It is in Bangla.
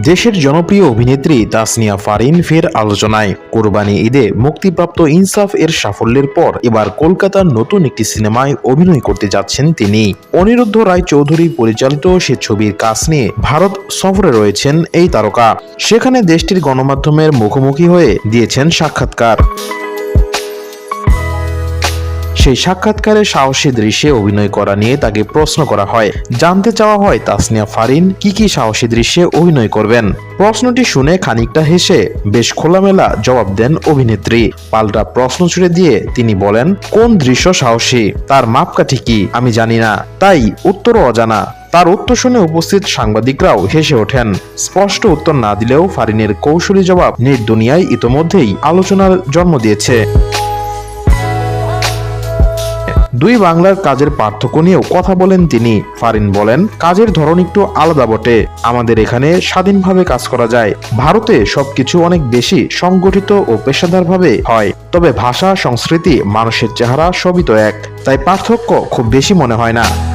দেশের জনপ্রিয় অভিনেত্রী তাসনিয়া ফারিন ফের আলোচনায়। কোরবানি ঈদে মুক্তিপ্রাপ্ত ইনসাফ এর সাফল্যের পর এবার কলকাতার নতুন একটি সিনেমায় অভিনয় করতে যাচ্ছেন তিনি। অনিরুদ্ধ রায় চৌধুরী পরিচালিত সে ছবির কাজ নিয়ে ভারত সফরে রয়েছেন এই তারকা। সেখানে দেশটির গণমাধ্যমের মুখোমুখি হয়ে দিয়েছেন সাক্ষাৎকার। সেই সাক্ষাৎকারে সাহসী দৃশ্যে অভিনয় করা নিয়ে তাকে প্রশ্ন করা হয়। জানতে চাওয়া হয় তাসনিয়া ফারিন কি কি সাহসী দৃশ্যে অভিনয় করবেন। প্রশ্নটি শুনে খানিকটা হেসে বেশ খোলামেলা জবাব দেন অভিনেত্রী। পাল্টা প্রশ্ন ছুড়ে দিয়ে তিনি বলেন, কোন দৃশ্য সাহসী? তার মাপকাঠি কি? আমি জানি না। তাই উত্তরও অজানা তার উত্তর শুনে উপস্থিত সাংবাদিকরাও হেসে ওঠেন। স্পষ্ট উত্তর না দিলেও ফারিনের কৌশলী জবাব নেট দুনিয়ায় ইতোমধ্যেই আলোচনার জন্ম দিয়েছে। দুই বাংলার কাজের পার্থক্য নিয়েও কথা বলেন তিনি। ফারিন বলেন, কাজের ধরন একটু আলাদা বটে। আমাদের এখানে স্বাধীনভাবে কাজ করা যায়। ভারতে সবকিছু অনেক বেশি সংগঠিত ও পেশাদারভাবে হয়। তবে ভাষা, সংস্কৃতি, মানুষের চেহারা সবই তো এক। তাই পার্থক্য খুব বেশি মনে হয় না।